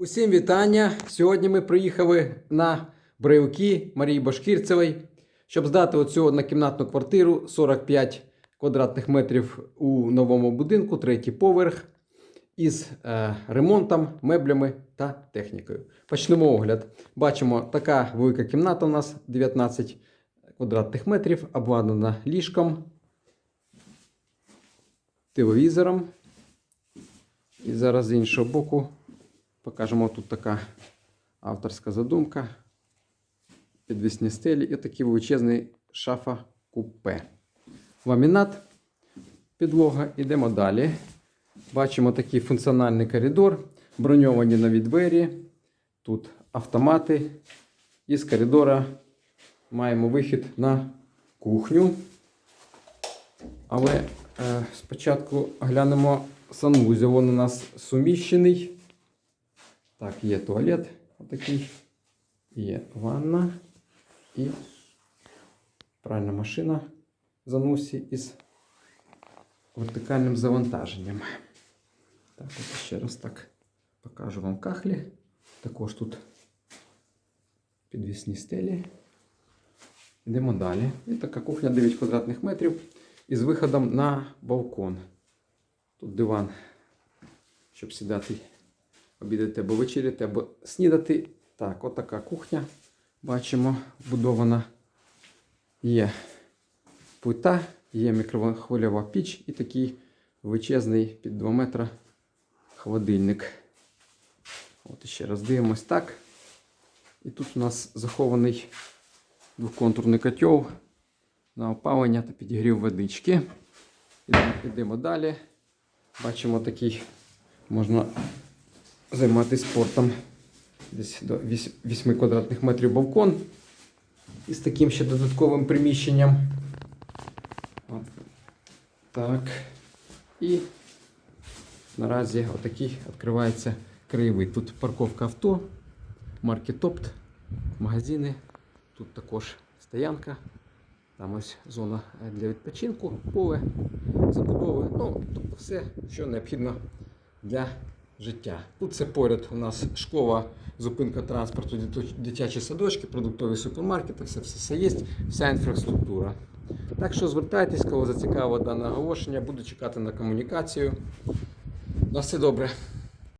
Усім вітання! Сьогодні ми приїхали на Браюки Марії Башкірцевої, щоб здати оцю однокімнатну квартиру 45 квадратних метрів у новому будинку, третій поверх, із е, ремонтом, меблями та технікою. Почнемо огляд. Бачимо, така велика кімната у нас 19 квадратних метрів, обладнана ліжком, телевізором. І зараз з іншого боку покажемо тут така авторська задумка. Підвісні стелі і такий величезний шафа купе. Ламінат, підлога. Йдемо далі. Бачимо такий функціональний коридор, броньовані нові двері. Тут автомати. І з коридора маємо вихід на кухню. Але е, спочатку глянемо санвузел. Він у нас суміщений. Так, є туалет отакий, є ванна і пральна машина в заносі із вертикальним завантаженням. Так, от ще раз так покажу вам кахлі. Також тут підвісні стелі. Йдемо далі. І така кухня 9 квадратних метрів із виходом на балкон. Тут диван, щоб сідати, Обідати або вечеряти, або снідати. Так, отака кухня. Бачимо, будована є плита, є мікрохвильова піч і такий величезний під 2 метра холодильник. От ще раз дивимось так. І тут у нас захований двоконтурний котел на опалення та підігрів водички. Ідемо далі. Бачимо такий, можна займатися спортом. Десь до 8 квадратних метрів балкон. І з таким ще додатковим приміщенням. От. Так. І наразі отакий відкривається краєвид. Тут парковка авто, марки Топт, магазини. Тут також стоянка. Там ось зона для відпочинку, поле, забудови. Ну, тобто все, що необхідно для життя. Тут це поряд у нас школа, зупинка транспорту, дитячі садочки, продуктові супермаркети, все, все, все є, вся інфраструктура. Так що звертайтесь, кого зацікавило дане оголошення, буду чекати на комунікацію. На все добре.